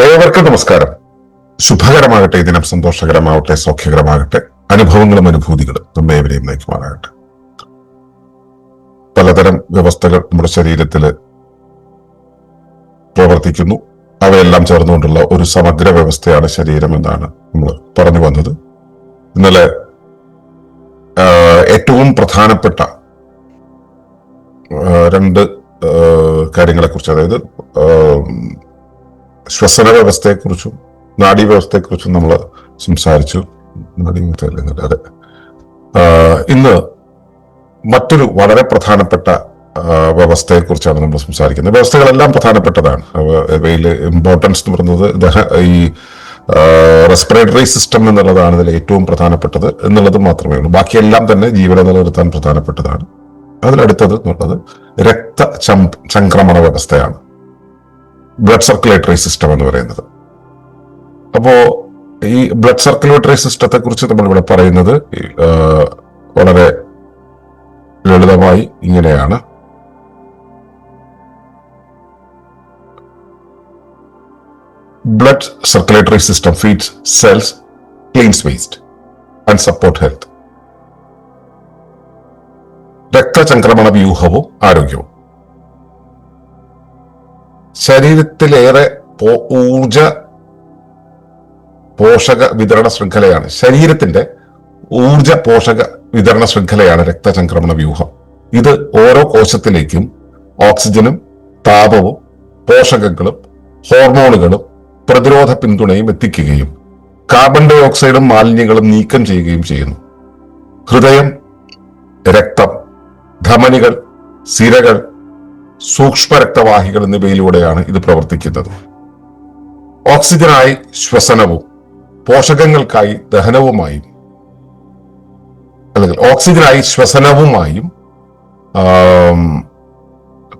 ഏവർക്കും നമസ്കാരം. ശുഭകരമാകട്ടെ ദിനം സന്തോഷകരമാവട്ടെ സൗഖ്യകരമാകട്ടെ അനുഭവങ്ങളും അനുഭൂതികളും നമ്മെ എവരെയും നയിക്കുമാറാകട്ടെ. പലതരം വ്യവസ്ഥകൾ നമ്മുടെ ശരീരത്തിൽ പ്രവർത്തിക്കുന്നു. അവയെല്ലാം ചേർന്നുകൊണ്ടുള്ള ഒരു സമഗ്ര വ്യവസ്ഥയാണ് ശരീരം എന്നാണ് നമ്മൾ പറഞ്ഞു വന്നത്. ഇന്നലെ ഏറ്റവും പ്രധാനപ്പെട്ട രണ്ട് കാര്യങ്ങളെക്കുറിച്ച് അതായത് ശ്വസന വ്യവസ്ഥയെക്കുറിച്ചും നാഡീവ്യവസ്ഥയെക്കുറിച്ചും നമ്മൾ സംസാരിച്ചു? അതെ ഇന്ന് മറ്റൊരു വളരെ പ്രധാനപ്പെട്ട വ്യവസ്ഥയെ കുറിച്ചാണ് നമ്മൾ സംസാരിക്കുന്നത്. വ്യവസ്ഥകളെല്ലാം പ്രധാനപ്പെട്ടതാണ്. ഇവയിൽ ഇമ്പോർട്ടൻസ് എന്ന് പറയുന്നത് ഈ റെസ്പിറേറ്ററി സിസ്റ്റം എന്നുള്ളതാണ് ഇതിൽ ഏറ്റവും പ്രധാനപ്പെട്ടത് എന്നുള്ളത് മാത്രമേ ഉള്ളൂ. ബാക്കിയെല്ലാം തന്നെ ജീവനെ നിലനിർത്താൻ പ്രധാനപ്പെട്ടതാണ്. അതിലടുത്തത് എന്നുള്ളത് രക്ത ചം- സംക്രമണ വ്യവസ്ഥയാണ്. ബ്ലഡ് സർക്കുലേറ്ററി സിസ്റ്റം എന്ന് പറയുന്നത്. അപ്പോ ഈ ബ്ലഡ് സർക്കുലേറ്ററി സിസ്റ്റത്തെ കുറിച്ച് നമ്മൾ ഇവിടെ പറയുന്നത് വളരെ ലളിതമായി ഇങ്ങനെയാണ്. Blood circulatory system feeds cells cleans waste and support health രക്തചംക്രമണ വ്യൂഹവും ആരോഗ്യവും. ശരീരത്തിലേറെ ഊർജ പോഷക വിതരണ ശൃംഖലയാണ്. ശരീരത്തിന്റെ ഊർജ പോഷക വിതരണ ശൃംഖലയാണ് രക്തചംക്രമണ വ്യൂഹം. ഇത് ഓരോ കോശത്തിലേക്കും ഓക്സിജനും താപവും പോഷകങ്ങളും ഹോർമോണുകളും പ്രതിരോധ പിന്തുണയും എത്തിക്കുകയും കാർബൺ ഡൈ ഓക്സൈഡും മാലിന്യങ്ങളും നീക്കം ചെയ്യുകയും ചെയ്യുന്നു. ഹൃദയം രക്തം ധമനികൾ സിരകൾ സൂക്ഷ്മ രക്തവാഹികൾ എന്നിവയിലൂടെയാണ് ഇത് പ്രവർത്തിക്കുന്നത്. ഓക്സിജനായി ശ്വസനവും പോഷകങ്ങൾക്കായി ദഹനവുമായും അല്ലെങ്കിൽ ഓക്സിജനായി ശ്വസനവുമായും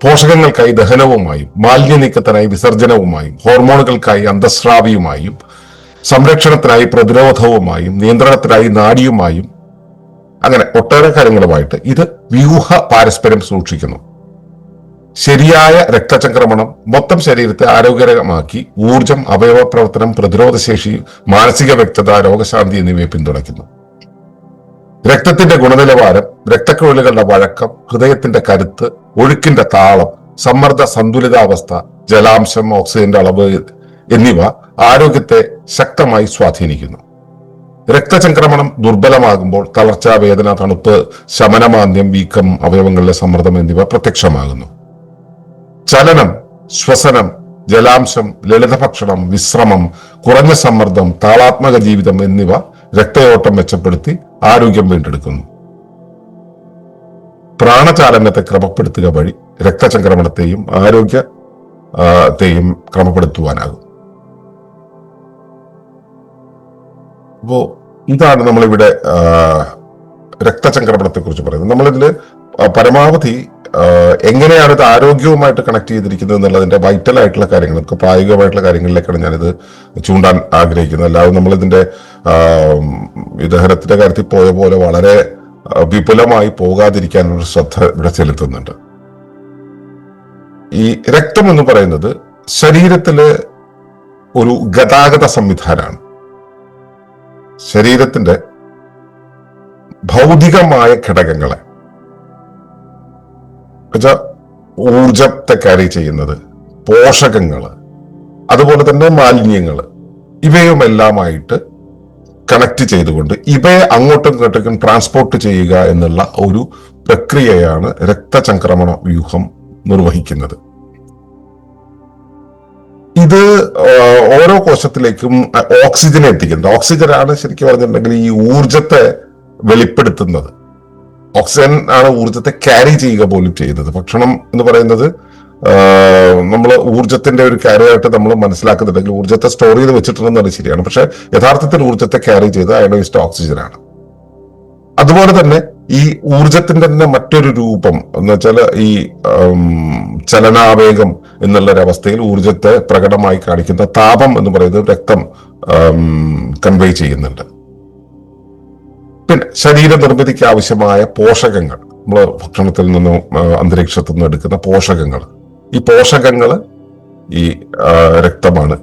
പോഷകങ്ങൾക്കായി ദഹനവുമായും മാലിന്യനീക്കത്തിനായി വിസർജനവുമായും ഹോർമോണുകൾക്കായി അന്തസ്രാവിയുമായും സംരക്ഷണത്തിനായി പ്രതിരോധവുമായും നിയന്ത്രണത്തിനായി നാഡിയുമായും അങ്ങനെ ഒട്ടേറെ കാര്യങ്ങളുമായിട്ട് ഇത് വ്യൂഹ പാരസ്പര്യം സൂക്ഷിക്കുന്നു. ശരിയായ രക്തചംക്രമണം മൊത്തം ശരീരത്തെ ആരോഗ്യകരമാക്കി ഊർജം അവയവ പ്രവർത്തനം പ്രതിരോധശേഷി മാനസിക വ്യക്തത രോഗശാന്തി എന്നിവയെ പിന്തുണയ്ക്കുന്നു. രക്തത്തിന്റെ ഗുണനിലവാരം രക്തക്കുഴലുകളുടെ വഴക്കം ഹൃദയത്തിന്റെ കരുത്ത് ഒഴുക്കിന്റെ താളം സമ്മർദ്ദ സന്തുലിതാവസ്ഥ ജലാംശം ഓക്സിജന്റെ അളവ് എന്നിവ ആരോഗ്യത്തെ ശക്തമായി സ്വാധീനിക്കുന്നു. രക്തചംക്രമണം ദുർബലമാകുമ്പോൾ തളർച്ച വേദന തണുപ്പ് ശമനമാന്ദ്യം വീക്കം അവയവങ്ങളിലെ സമ്മർദ്ദം എന്നിവ പ്രത്യക്ഷമാകുന്നു. ചലനം ശ്വസനം ജലാംശം ലളിതഭക്ഷണം വിശ്രമം കുറഞ്ഞ സമ്മർദ്ദം താളാത്മക ജീവിതം എന്നിവ രക്തയോട്ടം മെച്ചപ്പെടുത്തി ആരോഗ്യം വീണ്ടെടുക്കുന്നു. പ്രാണചാലനത്തെ ക്രമപ്പെടുത്തുക വഴി രക്തചംക്രമണത്തെയും ആരോഗ്യ ആ, ത്തെയും ക്രമപ്പെടുത്തുവാനാകും. അപ്പോ ഇതാണ് നമ്മളിവിടെ രക്തചംക്രമണത്തെ കുറിച്ച് പറയുന്നത്. നമ്മളിതിൽ പരമാവധി എങ്ങനെയാണ് ഇത് ആരോഗ്യവുമായിട്ട് കണക്ട് ചെയ്തിരിക്കുന്നത് എന്നുള്ളതിന്റെ വൈറ്റൽ ആയിട്ടുള്ള കാര്യങ്ങൾ നമുക്ക് പ്രായോഗികമായിട്ടുള്ള കാര്യങ്ങളിലേക്കാണ് ഞാനിത് ചൂണ്ടാൻ ആഗ്രഹിക്കുന്നത്. അല്ലാതെ നമ്മളിതിന്റെ ഈ കാര്യത്തിൽ പോയ പോലെ വളരെ വിപുലമായി പോകാതിരിക്കാനുള്ള ശ്രദ്ധ ഇവിടെ ചെലുത്തുന്നുണ്ട്. ഈ രക്തം എന്ന് പറയുന്നത് ശരീരത്തിലെ ഒരു ഗതാഗത സംവിധാനമാണ്. ശരീരത്തിന്റെ ഭൗതികമായ ഘടകങ്ങളെ എന്നുവെച്ചാ ഊർജത്തെ ക്യാരി ചെയ്യുന്നത് പോഷകങ്ങൾ അതുപോലെ തന്നെ മാലിന്യങ്ങൾ ഇവയുമെല്ലാമായിട്ട് കണക്ട് ചെയ്തുകൊണ്ട് ഇവയെ അങ്ങോട്ടും ഇങ്ങോട്ടേക്കും ട്രാൻസ്പോർട്ട് ചെയ്യുക എന്നുള്ള ഒരു പ്രക്രിയയാണ് രക്തചംക്രമണ വ്യൂഹം നിർവഹിക്കുന്നത്. ഇത് ഓരോ കോശത്തിലേക്കും ഓക്സിജനെ എത്തിക്കുന്നത് ഓക്സിജനാണ് ശരിക്കും പറഞ്ഞിട്ടുണ്ടെങ്കിൽ ഈ ഊർജത്തെ വെളിപ്പെടുത്തുന്നത്. ഓക്സിജൻ ആണ് ഊർജത്തെ ക്യാരി ചെയ്യുക പോലും ചെയ്യുന്നത്. ഭക്ഷണം എന്ന് പറയുന്നത് നമ്മൾ ഊർജത്തിന്റെ ഒരു ക്യാരിയായിട്ട് നമ്മൾ മനസ്സിലാക്കുന്നുണ്ടെങ്കിൽ ഊർജത്തെ സ്റ്റോർ ചെയ്ത് വെച്ചിട്ടുണ്ടെന്നാണ് ശരിയാണ്. പക്ഷെ യഥാർത്ഥത്തിൽ ഊർജത്തെ ക്യാരി ചെയ്ത് അയണൈസ്ഡ് ഓക്സിജൻ ആണ്. അതുപോലെ തന്നെ ഈ ഊർജത്തിന്റെ തന്നെ മറ്റൊരു രൂപം എന്ന് വെച്ചാൽ ഈ ചലനാവേഗം എന്നുള്ള ഒരു അവസ്ഥയിൽ ഊർജത്തെ പ്രകടമായി കാണിക്കുന്ന താപം എന്ന് പറയുന്നത് രക്തം കൺവേ ചെയ്യുന്നുണ്ട്. പിന്നെ ശരീര നിർമ്മിതിക്ക് ആവശ്യമായ പോഷകങ്ങൾ. നമ്മൾ ഭക്ഷണത്തിൽ നിന്നും അന്തരീക്ഷത്തിൽ നിന്നും എടുക്കുന്ന പോഷകങ്ങൾ. ഈ പോഷകങ്ങൾ ഈ രക്തമാണ്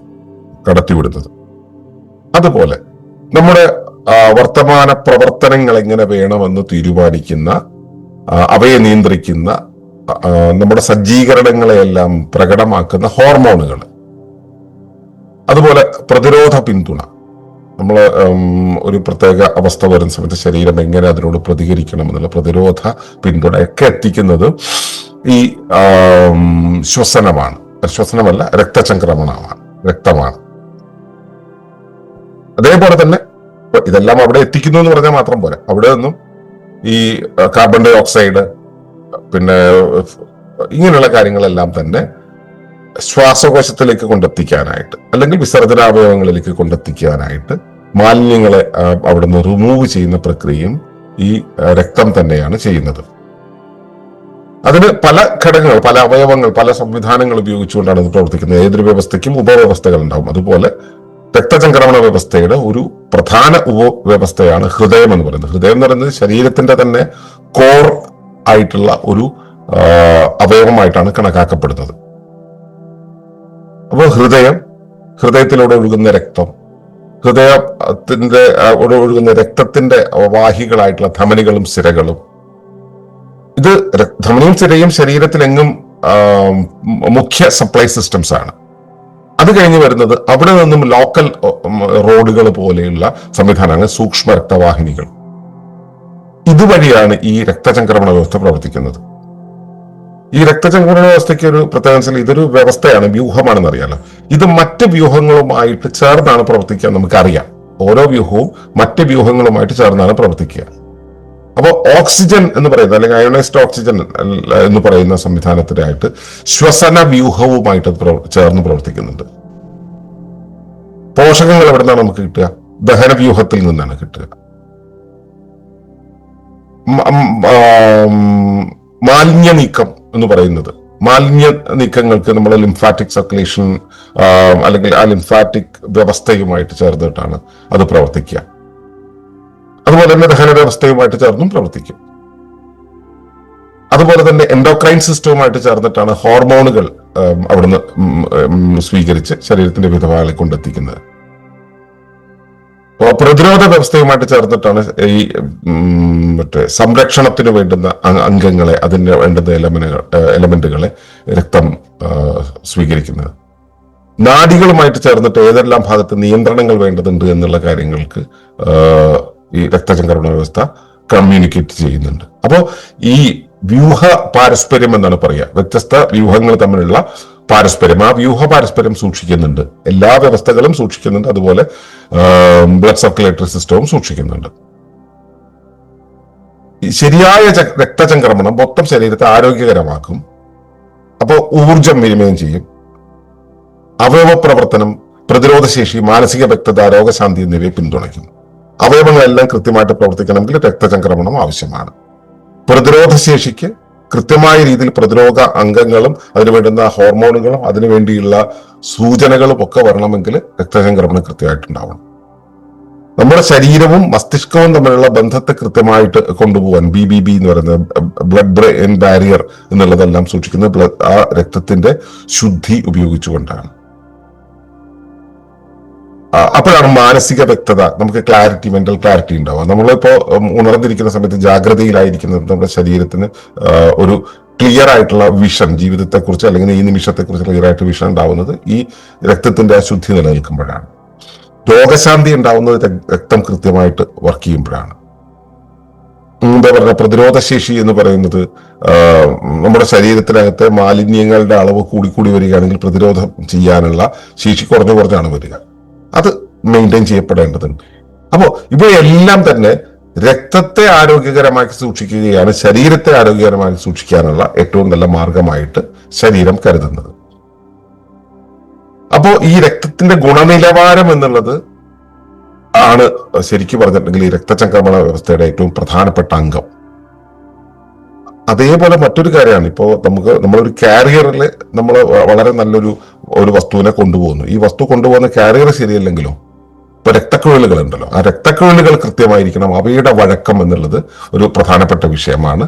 കടത്തിവിടുന്നത്. അതുപോലെ നമ്മുടെ വർത്തമാന പ്രവർത്തനങ്ങൾ എങ്ങനെ വേണമെന്ന് തീരുമാനിക്കുന്ന അവയെ നിയന്ത്രിക്കുന്ന നമ്മുടെ സജ്ജീകരണങ്ങളെയെല്ലാം പ്രകടമാക്കുന്ന ഹോർമോണുകൾ. അതുപോലെ പ്രതിരോധ പിന്തുണ. നമ്മൾ ഒരു പ്രത്യേക അവസ്ഥ വരുന്ന സമയത്ത് ശരീരം എങ്ങനെ അതിനോട് പ്രതികരിക്കണം എന്നുള്ള പ്രതിരോധ പിന്തുണയൊക്കെ എത്തിക്കുന്നത് ഈ ശ്വസനമാണ്. ശ്വസനമല്ല രക്തചംക്രമണമാണ്. രക്തമാണ്. അതേപോലെ തന്നെ ഇതെല്ലാം അവിടെ എത്തിക്കുന്നു എന്ന് പറഞ്ഞാൽ മാത്രം പോരാ. അവിടെ നിന്നും ഈ കാർബൺ ഡൈ ഓക്സൈഡ് പിന്നെ ഇങ്ങനെയുള്ള കാര്യങ്ങളെല്ലാം തന്നെ ശ്വാസകോശത്തിലേക്ക് കൊണ്ടെത്തിക്കാനായിട്ട് അല്ലെങ്കിൽ വിസർജനാവയവങ്ങളിലേക്ക് കൊണ്ടെത്തിക്കാനായിട്ട് മാലിന്യങ്ങളെ അവിടെ നിന്ന് റിമൂവ് ചെയ്യുന്ന പ്രക്രിയയും ഈ രക്തം തന്നെയാണ് ചെയ്യുന്നത്. അതിന് പല ഘടകങ്ങൾ പല അവയവങ്ങൾ പല സംവിധാനങ്ങൾ ഉപയോഗിച്ചുകൊണ്ടാണ് ഇത് പ്രവർത്തിക്കുന്നത്. ഏതൊരു വ്യവസ്ഥയ്ക്കും ഉപവ്യവസ്ഥകൾ ഉണ്ടാവും അതുപോലെ രക്തചംക്രമണ വ്യവസ്ഥയുടെ ഒരു പ്രധാന ഉപവ്യവസ്ഥയാണ് ഹൃദയം എന്ന് പറയുന്നത്. ഹൃദയം എന്ന് പറയുന്നത് ശരീരത്തിന്റെ തന്നെ കോർ ആയിട്ടുള്ള ഒരു അവയവമായിട്ടാണ് കണക്കാക്കപ്പെടുന്നത്. അപ്പോൾ ഹൃദയം ഹൃദയത്തിലൂടെ ഒഴുകുന്ന രക്തം. ഹൃദയത്തിന്റെ ഒഴുകുന്ന രക്തത്തിന്റെ വാഹികളായിട്ടുള്ള ധമനികളും സിരകളും. ഇത് ധമനിയും സിരയും ശരീരത്തിലെങ്ങും മുഖ്യ സപ്ലൈ സിസ്റ്റംസ് ആണ്. അത് കഴിഞ്ഞ് വരുന്നത് അവിടെ നിന്നും ലോക്കൽ റോഡുകൾ പോലെയുള്ള സംവിധാനങ്ങൾ സൂക്ഷ്മ രക്തവാഹിനികൾ. ഇതുവഴിയാണ് ഈ രക്തചംക്രമണ വ്യവസ്ഥ പ്രവർത്തിക്കുന്നത്. ഈ രക്തചംക്രമണ വ്യവസ്ഥയ്ക്ക് ഒരു പ്രത്യേകത ഇതൊരു വ്യവസ്ഥയാണ് വ്യൂഹമാണെന്ന് അറിയാലോ ഇത് മറ്റ് വ്യൂഹങ്ങളുമായിട്ട് ചേർന്നാണ് പ്രവർത്തിക്കുക നമുക്കറിയാം. ഓരോ വ്യൂഹവും മറ്റ് വ്യൂഹങ്ങളുമായിട്ട് ചേർന്നാണ് പ്രവർത്തിക്കുക. അപ്പോൾ ഓക്സിജൻ എന്ന് പറയുന്നത് അല്ലെങ്കിൽ അയോണൈസ്ഡ് ഓക്സിജൻ എന്ന് പറയുന്ന സംവിധാനത്തിനായിട്ട് ശ്വസന വ്യൂഹവുമായിട്ട് ചേർന്ന് പ്രവർത്തിക്കുന്നുണ്ട്. പോഷകങ്ങൾ എവിടെ നിന്നാണ് നമുക്ക് കിട്ടുക? ദഹന വ്യൂഹത്തിൽ നിന്നാണ് കിട്ടുക. മാലിന്യ നീക്കം. എന്ന് പറയുന്നത്. മാലിന്യ നീക്കങ്ങൾക്ക് നമ്മൾ ലിംഫാറ്റിക് സർക്കുലേഷൻ അല്ലെങ്കിൽ ആ ലിംഫാറ്റിക് വ്യവസ്ഥയുമായിട്ട് ചേർന്നിട്ടാണ് അത് പ്രവർത്തിക്കുക. അതുപോലെ തന്നെ ദഹന വ്യവസ്ഥയുമായിട്ട് ചേർന്നും പ്രവർത്തിക്കും. അതുപോലെ തന്നെ എൻഡോക്രൈൻ സിസ്റ്റവുമായിട്ട് ചേർന്നിട്ടാണ് ഹോർമോണുകൾ അവിടുന്ന് സ്വീകരിച്ച് ശരീരത്തിന്റെ വിധവാലെ കൊണ്ടെത്തിക്കുന്നത്. പ്രതിരോധ വ്യവസ്ഥയുമായിട്ട് ചേർന്നിട്ടാണ് ഈ മറ്റേ സംരക്ഷണത്തിന് വേണ്ടുന്ന അംഗങ്ങളെ അതിന് വേണ്ടുന്ന എലമെന്റുകൾ എലമെന്റുകളെ രക്തം സ്വീകരിക്കുന്നത്. നാഡികളുമായിട്ട് ചേർന്നിട്ട് ഏതെല്ലാം ഭാഗത്ത് നിയന്ത്രണങ്ങൾ വേണ്ടതുണ്ട് എന്നുള്ള കാര്യങ്ങൾക്ക് ഈ രക്തചംക്രമണ വ്യവസ്ഥ കമ്മ്യൂണിക്കേറ്റ് ചെയ്യുന്നുണ്ട്. അപ്പോൾ ഈ വ്യൂഹ പാരസ്പര്യം എന്നാണ് പറയുക വ്യത്യസ്ത വ്യൂഹങ്ങൾ തമ്മിലുള്ള പാരസ്പര്യം. ആ വ്യൂഹ പാരസ്പര്യം സൂക്ഷിക്കുന്നുണ്ട്. എല്ലാ വ്യവസ്ഥകളും സൂക്ഷിക്കുന്നുണ്ട്. അതുപോലെ ബ്ലഡ് സർക്കുലേറ്ററി സിസ്റ്റവും സൂക്ഷിക്കുന്നുണ്ട്. ശരിയായ രക്തചംക്രമണം മൊത്തം ശരീരത്തെ ആരോഗ്യകരമാക്കും. അപ്പോൾ ഊർജം വിനിമയം ചെയ്യും. അവയവ പ്രവർത്തനം പ്രതിരോധശേഷി മാനസിക വ്യക്തത രോഗശാന്തി എന്നിവയെ പിന്തുണയ്ക്കും. അവയവങ്ങളെല്ലാം കൃത്യമായിട്ട് പ്രവർത്തിക്കണമെങ്കിൽ രക്തചംക്രമണം ആവശ്യമാണ്. പ്രതിരോധശേഷിക്ക് കൃത്യമായ രീതിയിൽ പ്രതിരോധ അംഗങ്ങളും അതിനു വേണ്ടുന്ന ഹോർമോണുകളും അതിനു വേണ്ടിയുള്ള സൂചനകളും ഒക്കെ വരണമെങ്കിൽ രക്തചംക്രമണം കൃത്യമായിട്ടുണ്ടാവണം. നമ്മുടെ ശരീരവും മസ്തിഷ്കവും തമ്മിലുള്ള ബന്ധത്തെ കൃത്യമായിട്ട് കൊണ്ടുപോകാൻ ബി ബി ബി എന്ന് പറയുന്നത് ബ്ലഡ് ബ്രെയിൻ ബാരിയർ എന്നുള്ളതെല്ലാം സൂക്ഷിക്കുന്നത് ആ രക്തത്തിന്റെ ശുദ്ധി ഉപയോഗിച്ചുകൊണ്ടാണ്. അപ്പോഴാണ് മാനസിക വ്യക്തത നമുക്ക് ക്ലാരിറ്റി മെന്റൽ ക്ലാരിറ്റി ഉണ്ടാവുക. നമ്മളിപ്പോ ഉണർന്നിരിക്കുന്ന സമയത്ത് ജാഗ്രതയിലായിരിക്കുന്നത് നമ്മുടെ ശരീരത്തിന് ഒരു ക്ലിയർ ആയിട്ടുള്ള വിഷൻ ജീവിതത്തെക്കുറിച്ച് അല്ലെങ്കിൽ ഈ നിമിഷത്തെക്കുറിച്ച് ക്ലിയർ ആയിട്ട് വിഷൻ ഉണ്ടാവുന്നത് ഈ രക്തത്തിന്റെ അശുദ്ധി ശുദ്ധി നിലനിൽക്കുമ്പോഴാണ്. രോഗശാന്തി ഉണ്ടാവുന്നത് രക്തം കൃത്യമായിട്ട് വർക്ക് ചെയ്യുമ്പോഴാണ്. എന്താ പറയുക പ്രതിരോധശേഷി എന്ന് പറയുന്നത് നമ്മുടെ ശരീരത്തിനകത്തെ മാലിന്യങ്ങളുടെ അളവ് കൂടിക്കൂടി വരികയാണെങ്കിൽ പ്രതിരോധം ചെയ്യാനുള്ള ശേഷി കുറഞ്ഞു കുറഞ്ഞാണ് വരിക. മെയിന്റെയിൻ ചെയ്യപ്പെടേണ്ടതുണ്ട്. അപ്പോൾ ഇവയെല്ലാം തന്നെ രക്തത്തെ ആരോഗ്യകരമാക്കി സൂക്ഷിക്കുകയാണ് ശരീരത്തെ ആരോഗ്യകരമാക്കി സൂക്ഷിക്കാനുള്ള ഏറ്റവും നല്ല മാർഗമായിട്ട് ശരീരം കരുതുന്നത്. അപ്പോൾ ഈ രക്തത്തിന്റെ ഗുണനിലവാരം എന്നുള്ളത് ആണ് ശരിക്കും പറഞ്ഞിട്ടുണ്ടെങ്കിൽ ഈ രക്തചംക്രമണ വ്യവസ്ഥയുടെ ഏറ്റവും പ്രധാനപ്പെട്ട അംഗം. അതേപോലെ മറ്റൊരു കാര്യമാണ് ഇപ്പോൾ നമുക്ക് നമ്മളൊരു കാരിയറിൽ നമ്മൾ വളരെ നല്ലൊരു ഒരു വസ്തുവിനെ കൊണ്ടുപോകുന്നു. ഈ വസ്തു കൊണ്ടുപോകുന്ന കാരിയർ ശരിയല്ലെങ്കിലോ? ഇപ്പൊ രക്തക്കുഴലുകൾ ഉണ്ടല്ലോ ആ രക്തക്കുഴലുകൾ കൃത്യമായിരിക്കണം. അവയുടെ വഴക്കം എന്നുള്ളത് ഒരു പ്രധാനപ്പെട്ട വിഷയമാണ്.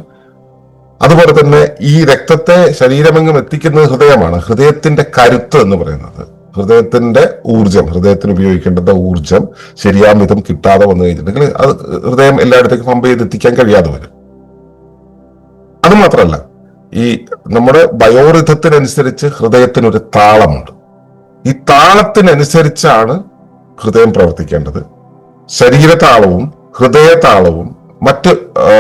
അതുപോലെ തന്നെ ഈ രക്തത്തെ ശരീരമെങ്ങും എത്തിക്കുന്നത് ഹൃദയമാണ്. ഹൃദയത്തിന്റെ കരുത്ത് എന്ന് പറയുന്നത്. ഹൃദയത്തിന്റെ ഊർജം ഹൃദയത്തിന് ഉപയോഗിക്കേണ്ടത് ഊർജം ശരിയാം വിധം കിട്ടാതെ വന്നു കഴിഞ്ഞിട്ടുണ്ടെങ്കിൽ അത് ഹൃദയം എല്ലായിടത്തേക്കും പമ്പ് ചെയ്തെത്തിക്കാൻ കഴിയാതെ വരും. അത് മാത്രമല്ല ഈ നമ്മുടെ ബയോറിഥത്തിനനുസരിച്ച് ഹൃദയത്തിനൊരു താളമുണ്ട്. ഈ താളത്തിനനുസരിച്ചാണ് ഹൃദയം പ്രവർത്തിക്കേണ്ടത്. ശരീരതാളവും ഹൃദയതാളവും മറ്റ്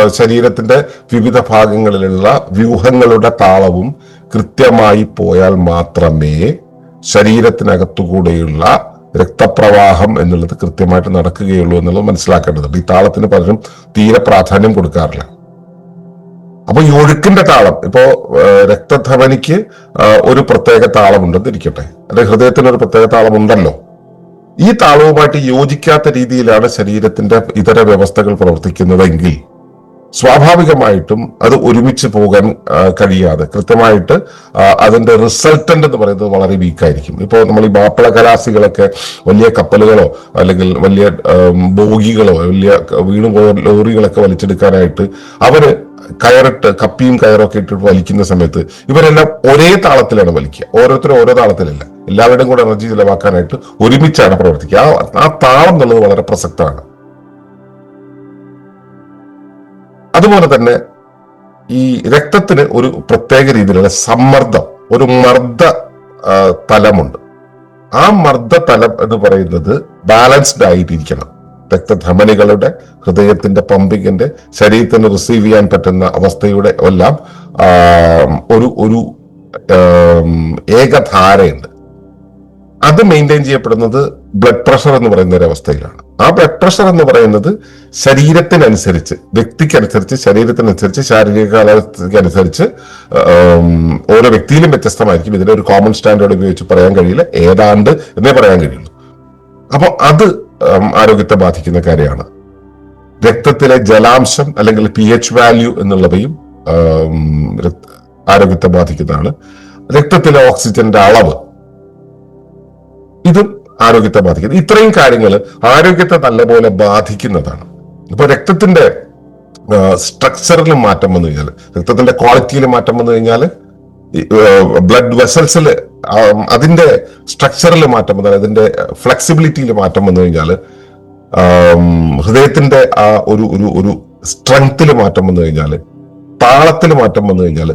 ശരീരത്തിന്റെ വിവിധ ഭാഗങ്ങളിലുള്ള വ്യൂഹങ്ങളുടെ താളവും കൃത്യമായി പോയാൽ മാത്രമേ ശരീരത്തിനകത്തുകൂടെയുള്ള രക്തപ്രവാഹം എന്നുള്ളത് കൃത്യമായിട്ട് നടക്കുകയുള്ളൂ എന്നുള്ളത് മനസ്സിലാക്കേണ്ടതുണ്ട്. ഈ താളത്തിന് പലരും തീരെ പ്രാധാന്യം കൊടുക്കാറില്ല. അപ്പൊ ഈ ഒഴുക്കിന്റെ താളം ഇപ്പോ രക്തധവനിക്ക് ഒരു പ്രത്യേക താളമുണ്ടെന്ന് ഇരിക്കട്ടെ അല്ലെ ഹൃദയത്തിന് ഒരു പ്രത്യേക താളമുണ്ടല്ലോ. ഈ താളവുമായിട്ട് യോജിക്കാത്ത രീതിയിലാണ് ശരീരത്തിന്റെ ഇതര വ്യവസ്ഥകൾ പ്രവർത്തിക്കുന്നതെങ്കിൽ സ്വാഭാവികമായിട്ടും അത് ഒരുമിച്ച് പോകാൻ കഴിയാതെ കൃത്യമായിട്ട് അതിന്റെ റിസൾട്ടന്റ് എന്ന് പറയുന്നത് വളരെ വീക്കായിരിക്കും ഇപ്പോൾ നമ്മൾ ഈ മാപ്പിള കലാസികളൊക്കെ വലിയ കപ്പലുകളോ അല്ലെങ്കിൽ വലിയ ബോഗികളോ വലിയ വീണുപോയ ലോറികളൊക്കെ വലിച്ചെടുക്കാനായിട്ട് അവർ കയറിട്ട് കപ്പിയും കയറൊക്കെ ഇട്ടിട്ട് വലിക്കുന്ന സമയത്ത് ഇവരെല്ലാം ഒരേ താളത്തിലാണ് വലിക്കുക. ഓരോരുത്തരും ഓരോ താളത്തിലല്ല. എല്ലാവരുടെയും കൂടെ എനർജി ചിലവാക്കാനായിട്ട് ഒരുമിച്ചാണ് പ്രവർത്തിക്കുക. ആ താളം എന്നുള്ളത് വളരെ പ്രസക്തമാണ്. അതുപോലെ തന്നെ ഈ രക്തത്തിന് ഒരു പ്രത്യേക രീതിയിലുള്ള സമ്മർദ്ദം ഒരു മർദ്ദ തലമുണ്ട്. ആ മർദ്ദ തലം എന്ന് പറയുന്നത് ബാലൻസ്ഡ് ആയിട്ടിരിക്കണം. രക്തധമനികളുടെ ഹൃദയത്തിന്റെ പമ്പിങ്ങിന്റെ ശരീരത്തിന് റിസീവ് ചെയ്യാൻ പറ്റുന്ന അവസ്ഥയുടെ എല്ലാം ഒരു ഒരു ഏകധാരയുണ്ട്. അത് മെയിന്റെയിൻ ചെയ്യപ്പെടുന്നത് ബ്ലഡ് പ്രഷർ എന്ന് പറയുന്ന ഒരു അവസ്ഥയിലാണ്. ആ ബ്ലഡ് പ്രഷർ എന്ന് പറയുന്നത് ശരീരത്തിനനുസരിച്ച് വ്യക്തിക്കനുസരിച്ച് ശരീരത്തിനനുസരിച്ച് ശാരീരിക കാലാവസ്ഥയ്ക്കനുസരിച്ച് ഓരോ വ്യക്തിയിലും വ്യത്യസ്തമായിരിക്കും. ഇതിനെ ഒരു കോമൺ സ്റ്റാൻഡേർഡ് ഉപയോഗിച്ച് പറയാൻ കഴിയില്ല. ഏതാണ്ട് എന്നേ പറയാൻ കഴിയുള്ളൂ. അപ്പോൾ അത് ആരോഗ്യത്തെ ബാധിക്കുന്ന കാര്യമാണ്. രക്തത്തിലെ ജലാംശം അല്ലെങ്കിൽ പി എച്ച് വാല്യൂ എന്നുള്ളവയും ആരോഗ്യത്തെ ബാധിക്കുന്നതാണ്. രക്തത്തിലെ ഓക്സിജന്റെ അളവ് ഇതും ആരോഗ്യത്തെ ബാധിക്കുന്നു. ഇത്രയും കാര്യങ്ങൾ ആരോഗ്യത്തെ നല്ലപോലെ ബാധിക്കുന്നതാണ്. ഇപ്പൊ രക്തത്തിന്റെ സ്ട്രക്ചറിൽ മാറ്റം വന്നു കഴിഞ്ഞാൽ രക്തത്തിന്റെ ക്വാളിറ്റിയിൽ മാറ്റം വന്നു കഴിഞ്ഞാൽ ബ്ലഡ് വെസൽസിൽ അതിന്റെ സ്ട്രക്ചറിൽ മാറ്റം വന്നാൽ അതിന്റെ ഫ്ലെക്സിബിലിറ്റിയിൽ മാറ്റം വന്നു കഴിഞ്ഞാൽ ഹൃദയത്തിന്റെ ആ ഒരു ഒരു ഒരു സ്ട്രെങ്ത്തിൽ മാറ്റം വന്നു കഴിഞ്ഞാൽ താളത്തിൽ മാറ്റം വന്നു കഴിഞ്ഞാൽ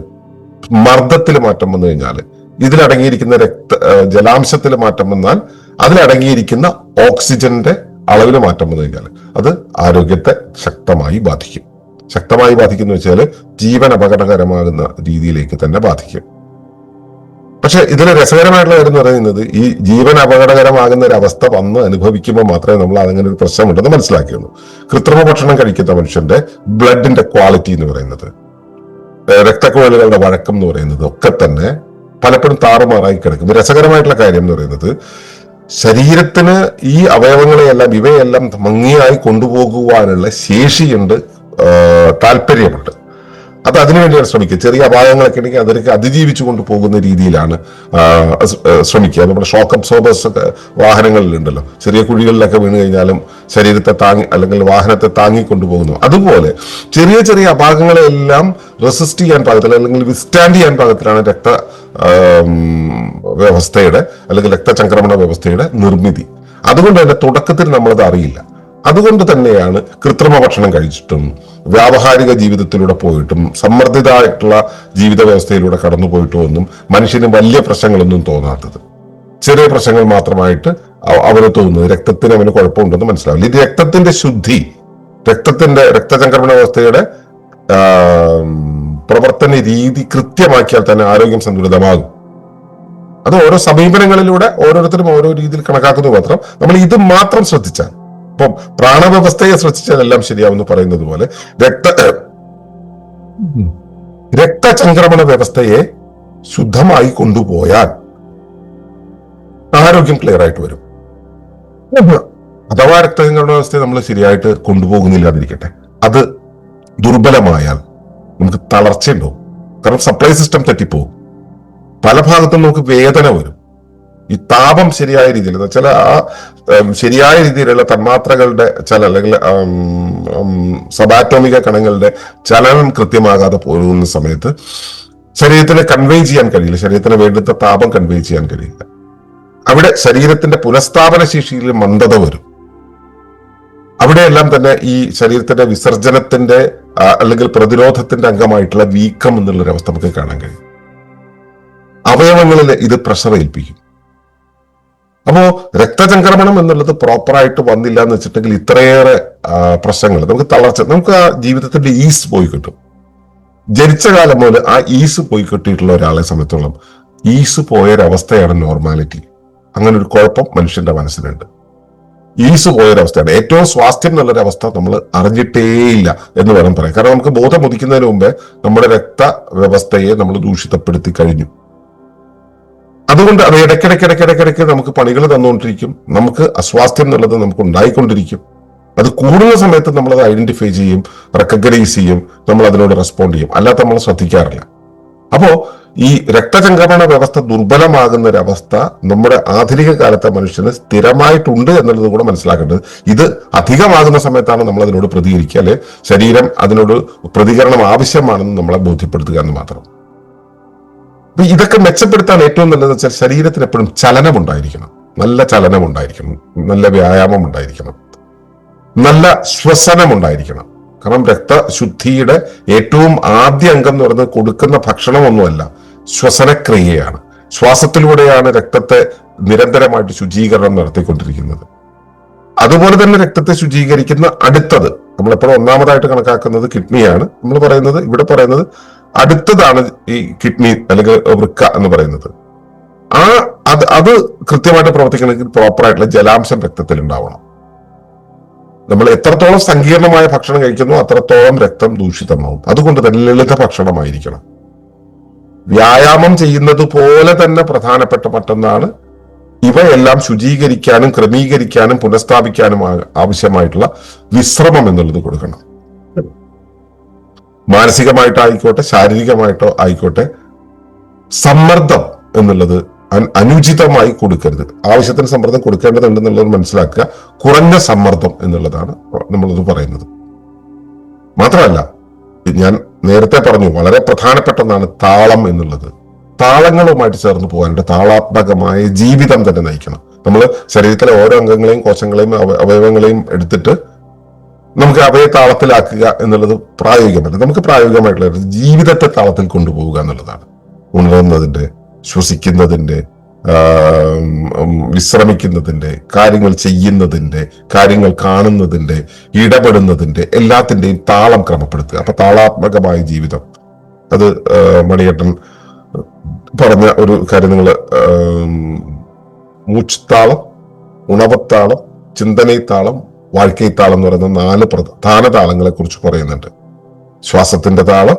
മർദ്ദത്തിൽ മാറ്റം വന്നു കഴിഞ്ഞാൽ ഇതിലടങ്ങിയിരിക്കുന്ന രക്ത ജലാംശത്തിലെ മാറ്റം വന്നാൽ അതിലടങ്ങിയിരിക്കുന്ന ഓക്സിജന്റെ അളവിൽ മാറ്റം വന്നു കഴിഞ്ഞാൽ അത് ആരോഗ്യത്തെ ശക്തമായി ബാധിക്കും. ശക്തമായി ബാധിക്കുന്നു വെച്ചാൽ ജീവൻ അപകടകരമാകുന്ന രീതിയിലേക്ക് തന്നെ ബാധിക്കും. പക്ഷെ ഇതിൽ രസകരമായിട്ടുള്ള കാര്യം എന്ന് പറയുന്നത് ഈ ജീവൻ അപകടകരമാകുന്ന ഒരു അവസ്ഥ വന്ന് അനുഭവിക്കുമ്പോൾ മാത്രമേ നമ്മൾ അതങ്ങനെ ഒരു പ്രശ്നമുണ്ടെന്ന് മനസ്സിലാക്കിയുള്ളൂ കൃത്രിമ ഭക്ഷണം കഴിക്കുന്ന മനുഷ്യന്റെ ബ്ലഡിന്റെ ക്വാളിറ്റി എന്ന് പറയുന്നത് രക്തക്കുഴലുകളുടെ വഴക്കം എന്ന് പറയുന്നത് ഒക്കെ തന്നെ പലപ്പോഴും താറുമാറായി കിടക്കും. രസകരമായിട്ടുള്ള കാര്യം എന്ന് പറയുന്നത് ശരീരത്തിന് ഈ അവയവങ്ങളെയെല്ലാം ഇവയെല്ലാം ഭംഗിയായി കൊണ്ടുപോകുവാനുള്ള ശേഷിയുണ്ട് താല്പര്യമുണ്ട്. അത് അതിനുവേണ്ടിയാണ് ശ്രമിക്കുക. ചെറിയ അപായങ്ങളൊക്കെ ഉണ്ടെങ്കിൽ അതിനെ അതിജീവിച്ചു കൊണ്ട് പോകുന്ന രീതിയിലാണ് ശ്രമിക്കുക. നമ്മുടെ ഷോക്ക് അബ്സോർബേഴ്സ് ഒക്കെ വാഹനങ്ങളിലുണ്ടല്ലോ. ചെറിയ കുഴികളിലൊക്കെ വീണ് കഴിഞ്ഞാലും ശരീരത്തെ താങ്ങി അല്ലെങ്കിൽ വാഹനത്തെ താങ്ങിക്കൊണ്ട് പോകുന്നു. അതുപോലെ ചെറിയ ചെറിയ അപാകങ്ങളെല്ലാം റെസിസ്റ്റ് ചെയ്യാൻ പാകത്തിൽ അല്ലെങ്കിൽ വിസ്റ്റാൻഡ് ചെയ്യാൻ പാകത്തിലാണ് രക്ത വ്യവസ്ഥയുടെ അല്ലെങ്കിൽ രക്തചംക്രമണ വ്യവസ്ഥയുടെ നിർമ്മിതി. അതുകൊണ്ട് തന്നെ തുടക്കത്തിൽ നമ്മളത് അറിയില്ല. അതുകൊണ്ട് തന്നെയാണ് കൃത്രിമ ഭക്ഷണം കഴിച്ചിട്ടും വ്യാവഹാരിക ജീവിതത്തിലൂടെ പോയിട്ടും സമ്മർദ്ദിതമായിട്ടുള്ള ജീവിത വ്യവസ്ഥയിലൂടെ കടന്നു പോയിട്ടും ഒന്നും മനുഷ്യന് വലിയ പ്രശ്നങ്ങളൊന്നും തോന്നാത്തത്. ചെറിയ പ്രശ്നങ്ങൾ മാത്രമായിട്ട് അവ- അവന് തോന്നുന്നത്. രക്തത്തിന് അവന് കുഴപ്പമുണ്ടെന്ന് മനസ്സിലാവില്ല. ഇത് രക്തത്തിന്റെ ശുദ്ധി രക്തത്തിന്റെ രക്തചംക്രമണ വ്യവസ്ഥയുടെ പ്രവർത്തന രീതി കൃത്യമാക്കിയാൽ തന്നെ ആരോഗ്യം സന്തുലിതമാകും. അത് ഓരോ സമീപനങ്ങളിലൂടെ ഓരോരുത്തരും ഓരോ രീതിയിൽ കണക്കാക്കുന്നത് മാത്രം. നമ്മൾ ഇത് മാത്രം ശ്രദ്ധിച്ചാൽ ഇപ്പം പ്രാണവ്യവസ്ഥയെ ശ്രദ്ധിച്ചാൽ എല്ലാം ശരിയാവുമെന്ന് പറയുന്നത് പോലെ രക്ത രക്തചംക്രമണ വ്യവസ്ഥയെ ശുദ്ധമായി കൊണ്ടുപോയാൽ ആരോഗ്യം ക്ലിയർ ആയിട്ട് വരും. അഥവാ രക്തചംക്രമണ വ്യവസ്ഥയെ നമ്മൾ ശരിയായിട്ട് കൊണ്ടുപോകുന്നില്ലാതിരിക്കട്ടെ. അത് ദുർബലമായാൽ നമുക്ക് തളർച്ചയുണ്ടാവും. കാരണം സപ്ലൈ സിസ്റ്റം തെറ്റിപ്പോകും പല ഭാഗത്തും നമുക്ക് വേദന വരും. ഈ താപം ശരിയായ രീതിയിൽ എന്ന് വെച്ചാൽ ആ ശരിയായ രീതിയിലുള്ള തന്മാത്രകളുടെ ചില അല്ലെങ്കിൽ സബാറ്റോമിക കണങ്ങളുടെ ചലനം കൃത്യമാകാതെ പോകുന്ന സമയത്ത് ശരീരത്തിന് കൺവേ ചെയ്യാൻ കഴിയില്ല. ശരീരത്തിന് വേണ്ടുന്ന താപം കൺവേ ചെയ്യാൻ കഴിയില്ല. അവിടെ ശരീരത്തിന്റെ പുനഃസ്ഥാപന ശേഷിയിൽ മന്ദത വരും. അവിടെയെല്ലാം തന്നെ ഈ ശരീരത്തിന്റെ വിസർജനത്തിന്റെ അല്ലെങ്കിൽ പ്രതിരോധത്തിന്റെ അംഗമായിട്ടുള്ള വീക്കം എന്നുള്ള അവസ്ഥ നമുക്ക് കാണാൻ കഴിയും. അവയവങ്ങളിൽ ഇത് പ്രഷർ ഏൽപ്പിക്കും. അപ്പോ രക്തചംക്രമണം എന്നുള്ളത് പ്രോപ്പറായിട്ട് വന്നില്ല എന്ന് വെച്ചിട്ടുണ്ടെങ്കിൽ ഇത്രയേറെ പ്രശ്നങ്ങൾ നമുക്ക് തളർച്ച നമുക്ക് ആ ജീവിതത്തിന്റെ ഈസ് പോയി കിട്ടും. ജനിച്ച കാലം മുതൽ ആ ഈസ് പോയി കിട്ടിയിട്ടുള്ള ഒരാളെ സംബന്ധിച്ചോളം ഈസ് പോയൊരവസ്ഥയാണ് നോർമാലിറ്റി അങ്ങനെ ഒരു കുഴപ്പം മനുഷ്യന്റെ മനസ്സിലുണ്ട്. ഈസ് പോയൊരവസ്ഥയാണ്. ഏറ്റവും സ്വാസ്ഥ്യം എന്നുള്ളൊരു അവസ്ഥ നമ്മൾ അറിഞ്ഞിട്ടേയില്ല എന്ന് വേണം പറയാം കാരണം നമുക്ക് ബോധം ഉദിക്കുന്നതിന് മുമ്പേ നമ്മുടെ രക്ത വ്യവസ്ഥയെ നമ്മൾ ദൂഷിതപ്പെടുത്തി കഴിഞ്ഞു. അതുകൊണ്ട് അത് ഇടയ്ക്കിടയ്ക്ക് ഇടയ്ക്കിടയ്ക്കിടയ്ക്ക് നമുക്ക് പണികൾ തന്നുകൊണ്ടിരിക്കും. നമുക്ക് അസ്വാസ്ഥ്യം എന്നുള്ളത് നമുക്ക് ഉണ്ടായിക്കൊണ്ടിരിക്കും. അത് കൂടുന്ന സമയത്ത് നമ്മൾ അത് ഐഡന്റിഫൈ ചെയ്യും റെക്കഗ്നൈസ് ചെയ്യും നമ്മൾ അതിനോട് റെസ്പോണ്ട് ചെയ്യും. അല്ലാതെ നമ്മൾ ശ്രദ്ധിക്കാറില്ല. അപ്പോ ഈ രക്തചംക്രമണ വ്യവസ്ഥ ദുർബലമാകുന്ന ഒരു അവസ്ഥ നമ്മുടെ ആധുനിക കാലത്തെ മനുഷ്യന് സ്ഥിരമായിട്ടുണ്ട് എന്നുള്ളത് കൂടെ മനസ്സിലാക്കേണ്ടത്. ഇത് അധികമാകുന്ന സമയത്താണ് നമ്മൾ അതിനോട് പ്രതികരിക്കുക അല്ലെ? ശരീരം അതിനോട് പ്രതികരണം ആവശ്യമാണെന്ന് നമ്മളെ ബോധ്യപ്പെടുത്തുക എന്ന് മാത്രം. അപ്പൊ ഇതൊക്കെ മെച്ചപ്പെടുത്താൻ ഏറ്റവും നല്ലത് വെച്ചാൽ ശരീരത്തിന് എപ്പോഴും ചലനം ഉണ്ടായിരിക്കണം നല്ല ചലനം ഉണ്ടായിരിക്കണം നല്ല വ്യായാമം ഉണ്ടായിരിക്കണം നല്ല ശ്വസനം ഉണ്ടായിരിക്കണം കാരണം രക്തശുദ്ധിയുടെ ഏറ്റവും ആദ്യ അംഗം എന്ന് പറയുന്നത് കൊടുക്കുന്ന ഭക്ഷണമൊന്നുമല്ല ശ്വസനക്രിയയാണ്. ശ്വാസത്തിലൂടെയാണ് രക്തത്തെ നിരന്തരമായിട്ട് ശുചീകരണം നടത്തിക്കൊണ്ടിരിക്കുന്നത്. അതുപോലെ തന്നെ രക്തത്തെ ശുചീകരിക്കുന്ന അടുത്തത് നമ്മളെപ്പോഴും ഒന്നാമതായിട്ട് കണക്കാക്കുന്നത് കിഡ്നിയാണ്. നമ്മൾ പറയുന്നത് ഇവിടെ പറയുന്നത് അടുത്തതാണ് ഈ കിഡ്നി അല്ലെങ്കിൽ വൃക്ക എന്ന് പറയുന്നത്. ആ അത് അത് കൃത്യമായിട്ട് പ്രവർത്തിക്കണമെങ്കിൽ പ്രോപ്പറായിട്ടുള്ള ജലാംശം രക്തത്തിൽ ഉണ്ടാവണം നമ്മൾ എത്രത്തോളം സങ്കീർണമായ ഭക്ഷണം കഴിക്കുന്നു അത്രത്തോളം രക്തം ദൂഷിതമാവും. അതുകൊണ്ട് തന്നെ ലളിത ഭക്ഷണമായിരിക്കണം. വ്യായാമം ചെയ്യുന്നത് പോലെ തന്നെ പ്രധാനപ്പെട്ട മറ്റൊന്നാണ് ഇവയെല്ലാം ശുചീകരിക്കാനും ക്രമീകരിക്കാനും പുനഃസ്ഥാപിക്കാനും ആവശ്യമായിട്ടുള്ള വിശ്രമം എന്നുള്ളത് കൊടുക്കണം. മാനസികമായിട്ടായിക്കോട്ടെ ശാരീരികമായിട്ടോ ആയിക്കോട്ടെ സമ്മർദ്ദം എന്നുള്ളത് അനുചിതമായി കൊടുക്കരുത്. ആവശ്യത്തിന് സമ്മർദ്ദം കൊടുക്കേണ്ടതുണ്ടെന്നുള്ളത് മനസ്സിലാക്കുക. കുറഞ്ഞ സമ്മർദ്ദം എന്നുള്ളതാണ് നമ്മളത് പറയുന്നത്. മാത്രമല്ല ഞാൻ നേരത്തെ പറഞ്ഞു വളരെ പ്രധാനപ്പെട്ട ഒന്നാണ് താളം എന്നുള്ളത്. താളങ്ങളുമായിട്ട് ചേർന്ന് പോകാനുണ്ട്. താളാത്മകമായ ജീവിതം തന്നെ നയിക്കണം. നമ്മൾ ശരീരത്തിലെ ഓരോ അംഗങ്ങളെയും കോശങ്ങളെയും അവയവങ്ങളെയും എടുത്തിട്ട് നമുക്ക് അവയെ താളത്തിലാക്കുക എന്നുള്ളത് പ്രായോഗികമല്ല. നമുക്ക് പ്രായോഗികമായിട്ടുള്ള ജീവിതത്തെ താളത്തിൽ കൊണ്ടുപോവുക എന്നുള്ളതാണ്. ഉണരുന്നതിന്റെ ശ്വസിക്കുന്നതിന്റെ വിശ്രമിക്കുന്നതിന്റെ കാര്യങ്ങൾ ചെയ്യുന്നതിന്റെ കാര്യങ്ങൾ കാണുന്നതിന്റെ ഇടപെടുന്നതിന്റെ എല്ലാത്തിന്റെയും താളം ക്രമപ്പെടുത്തുക. അപ്പൊ താളാത്മകമായ ജീവിതം. അത് മണിയേട്ടൻ പറഞ്ഞ ഒരു കാര്യം നിങ്ങൾ മൂച്ചുത്താളം ഉണവത്താളം ചിന്തനൈത്താളം വാഴ്ക്കൈത്താളം എന്ന് പറയുന്ന നാല് പ്രധാന താളങ്ങളെ കുറിച്ച് പറയുന്നുണ്ട്. ശ്വാസത്തിന്റെ താളം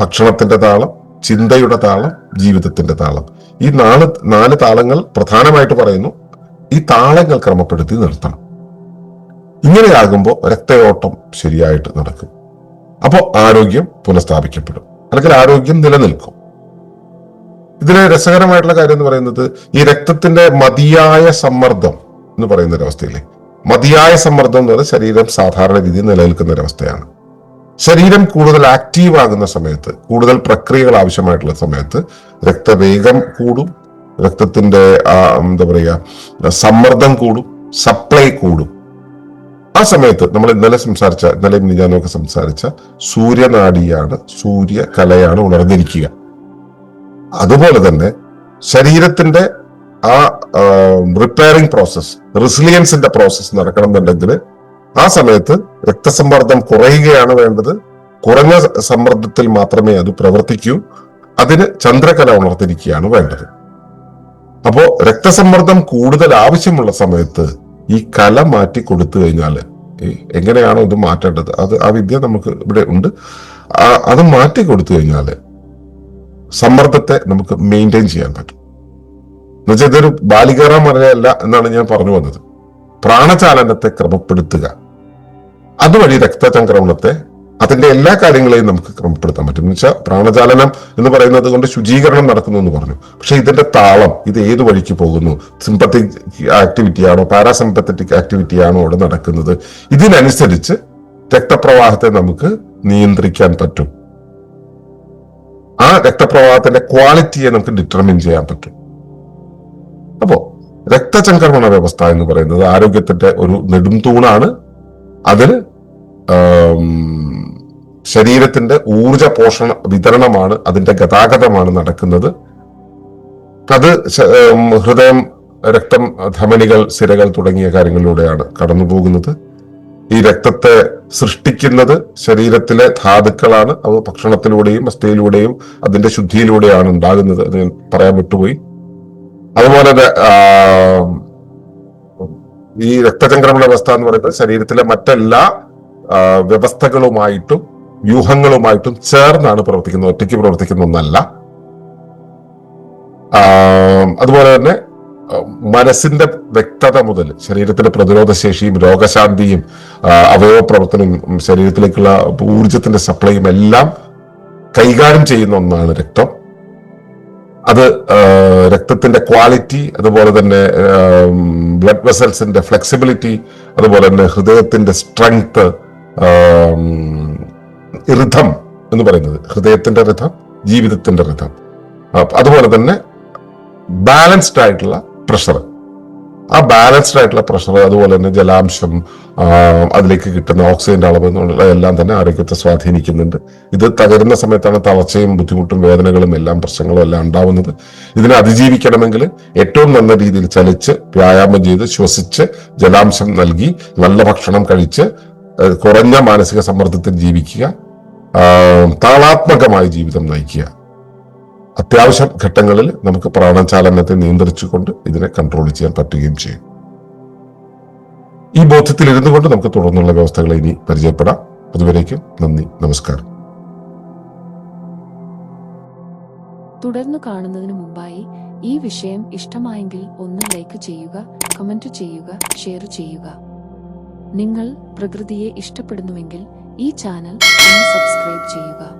ഭക്ഷണത്തിന്റെ താളം ചിന്തയുടെ താളം ജീവിതത്തിന്റെ താളം. ഈ നാല് നാല് താളങ്ങൾ പ്രധാനമായിട്ട് പറയുന്നു. ഈ താളങ്ങൾ ക്രമപ്പെടുത്തി നിർത്തണം. ഇങ്ങനെയാകുമ്പോൾ രക്തയോട്ടം ശരിയായിട്ട് നടക്കും. അപ്പോൾ ആരോഗ്യം പുനഃസ്ഥാപിക്കപ്പെടും. അല്ലെങ്കിൽ ആരോഗ്യം നിലനിൽക്കും. ഇതിലെ രസകരമായിട്ടുള്ള കാര്യം എന്ന് പറയുന്നത് ഈ രക്തത്തിന്റെ മതിയായ സമ്മർദ്ദം എന്ന് പറയുന്ന ഒരു അവസ്ഥയില്ലേ? മതിയായ സമ്മർദ്ദം എന്ന് പറയുന്നത് ശരീരം സാധാരണ രീതിയിൽ നിലനിൽക്കുന്ന ഒരവസ്ഥയാണ് ശരീരം കൂടുതൽ ആക്റ്റീവ് ആകുന്ന സമയത്ത് കൂടുതൽ പ്രക്രിയകൾ ആവശ്യമായിട്ടുള്ള സമയത്ത് രക്തവേഗം കൂടും രക്തത്തിന്റെ എന്താ പറയുക സമ്മർദ്ദം കൂടും സപ്ലൈ കൂടും. ആ സമയത്ത് നമ്മൾ ഇന്നലെ സംസാരിച്ച ഇന്നലെ മിനിഞ്ഞാനൊക്കെ സംസാരിച്ച സൂര്യനാഡിയാണ് സൂര്യകലയാണ് ഉണർന്നിരിക്കുക. അതുപോലെ തന്നെ ശരീരത്തിന്റെ ആ റിപ്പയറിംഗ് പ്രോസസ് റിസിലിയൻസിന്റെ പ്രോസസ് നടക്കണമെന്നുണ്ടെങ്കിൽ ആ സമയത്ത് രക്തസമ്മർദ്ദം കുറയുകയാണ് വേണ്ടത്. കുറഞ്ഞ സമ്മർദ്ദത്തിൽ മാത്രമേ അത് പ്രവർത്തിക്കൂ. അതിന് ചന്ദ്രകല ഉണർത്തിരിക്കുകയാണ് വേണ്ടത്. അപ്പോ രക്തസമ്മർദ്ദം കൂടുതൽ ആവശ്യമുള്ള സമയത്ത് ഈ കല മാറ്റി കൊടുത്തു കഴിഞ്ഞാൽ എങ്ങനെയാണോ ഇത് മാറ്റേണ്ടത്? അത് ആ വിദ്യ നമുക്ക് ഇവിടെ ഉണ്ട്. അത് മാറ്റി കൊടുത്തു കഴിഞ്ഞാൽ സമ്മർദ്ദത്തെ നമുക്ക് മെയിന്റെയിൻ ചെയ്യാൻ പറ്റും. എന്നുവെച്ചാൽ ഇതൊരു ബാലികേറ മലയല്ല എന്നാണ് ഞാൻ പറഞ്ഞു വന്നത്. പ്രാണചാലനത്തെ ക്രമപ്പെടുത്തുക. അതുവഴി രക്തചംക്രമണത്തെ അതിന്റെ എല്ലാ കാര്യങ്ങളെയും നമുക്ക് ക്രമപ്പെടുത്താൻ പറ്റും. എന്ന് വെച്ചാൽ പ്രാണചാലനം എന്ന് പറയുന്നത് കൊണ്ട് ശുചീകരണം നടക്കുന്നു എന്ന് പറഞ്ഞു. പക്ഷെ ഇതിന്റെ താളം ഇത് ഏത് വഴിക്ക് പോകുന്നു? സിമ്പത്തിക് ആക്ടിവിറ്റി ആണോ? പാരാസിമ്പത്തറ്റിക് ആക്ടിവിറ്റി ആണോ അവിടെ നടക്കുന്നത്? ഇതിനനുസരിച്ച് രക്തപ്രവാഹത്തെ നമുക്ക് നിയന്ത്രിക്കാൻ പറ്റും. ആ രക്തപ്രവാഹത്തിന്റെ ക്വാളിറ്റിയെ നമുക്ക് ഡിറ്റർമിൻ ചെയ്യാൻ പറ്റും. അപ്പോ രക്തചംക്രമണ വ്യവസ്ഥ എന്ന് പറയുന്നത് ആരോഗ്യത്തിന്റെ ഒരു നെടുംതൂണാണ് അതിന് ആം, ശരീരത്തിന്റെ ഊർജ പോഷണ വിതരണമാണ് അതിന്റെ ഗതാഗതമാണ് നടക്കുന്നത്. അത് ഹൃദയം രക്തം ധമനികൾ സിരകൾ തുടങ്ങിയ കാര്യങ്ങളിലൂടെയാണ് കടന്നു പോകുന്നത് ഈ രക്തത്തെ സൃഷ്ടിക്കുന്നത് ശരീരത്തിലെ ധാതുക്കളാണ്. അത് ഭക്ഷണത്തിലൂടെയും അസ്ഥയിലൂടെയും അതിന്റെ ശുദ്ധിയിലൂടെയാണ് ഉണ്ടാകുന്നത് അത് പറയാൻ വിട്ടുപോയി. അതുപോലെ ഈ രക്തചംക്രമണ വ്യവസ്ഥ എന്ന് പറയുന്നത് ശരീരത്തിലെ മറ്റെല്ലാ വ്യവസ്ഥകളുമായിട്ടും വ്യൂഹങ്ങളുമായിട്ടും ചേർന്നാണ് പ്രവർത്തിക്കുന്നത് ഒറ്റയ്ക്ക് പ്രവർത്തിക്കുന്ന ഒന്നല്ല. അതുപോലെ തന്നെ മനസ്സിന്റെ വ്യക്തത മുതൽ ശരീരത്തിന്റെ പ്രതിരോധ ശേഷിയും രോഗശാന്തിയും ആ, അവയവ പ്രവർത്തനവും ശരീരത്തിലേക്കുള്ള ഊർജത്തിന്റെ സപ്ലൈയും എല്ലാം കൈകാര്യം ചെയ്യുന്ന ഒന്നാണ് രക്തം. അത് രക്തത്തിന്റെ ക്വാളിറ്റി അതുപോലെ തന്നെ ബ്ലഡ് വെസൽസിന്റെ ഫ്ലെക്സിബിലിറ്റി അതുപോലെ തന്നെ ഹൃദയത്തിന്റെ സ്ട്രെങ്ത് ഋതം എന്ന് പറയുന്നത്. ഹൃദയത്തിന്റെ ഋതം ജീവിതത്തിന്റെ ഋതം അതുപോലെ തന്നെ ബാലൻസ്ഡ് ആയിട്ടുള്ള പ്രഷർ ആ ബാലൻസ്ഡ് ആയിട്ടുള്ള പ്രഷർ അതുപോലെ തന്നെ ജലാംശം അതിലേക്ക് കിട്ടുന്ന ഓക്സിജന്റെ അളവ് എല്ലാം തന്നെ ആരോഗ്യത്തെ സ്വാധീനിക്കുന്നുണ്ട്. ഇത് തകരുന്ന സമയത്താണ് തളർച്ചയും ബുദ്ധിമുട്ടും വേദനകളും എല്ലാം പ്രശ്നങ്ങളും എല്ലാം ഉണ്ടാവുന്നത്. ഇതിനെ അതിജീവിക്കണമെങ്കിൽ ഏറ്റവും നല്ല രീതിയിൽ ചലിച്ച് വ്യായാമം ചെയ്ത് ശ്വസിച്ച് ജലാംശം നൽകി നല്ല ഭക്ഷണം കഴിച്ച് കുറഞ്ഞ മാനസിക സമ്മർദ്ദത്തിൽ ജീവിക്കുക താളാത്മകമായ ജീവിതം നയിക്കുക. അത്യാവശ്യ ഘട്ടങ്ങളിൽ നമുക്ക് പ്രാണചാലനത്തെ നിയന്ത്രിച്ചുകൊണ്ട് ഇതിനെ കൺട്രോൾ ചെയ്യാൻ പറ്റുകയും ചെയ്യും. ഈ ബോധ്യത്തിൽ ഇരുന്നു കൊണ്ട് നമുക്ക് തുടർന്നുള്ള വ്യവസ്ഥകളെ ഇനി പരിചയപ്പെടാം. അതുവരേക്കും നന്ദി നമസ്കാരം. തുടർന്ന് കാണുന്നതിന് മുമ്പായി ഈ വിഷയം ഇഷ്ടമായെങ്കിൽ ഒന്ന് ലൈക്ക് ചെയ്യുക കമന്റ് ചെയ്യുക ഷെയർ ചെയ്യുക. നിങ്ങൾ പ്രകൃതിയെ ഇഷ്ടപ്പെടുന്നുവെങ്കിൽ ഈ ചാനൽ സബ്സ്ക്രൈബ് ചെയ്യുക.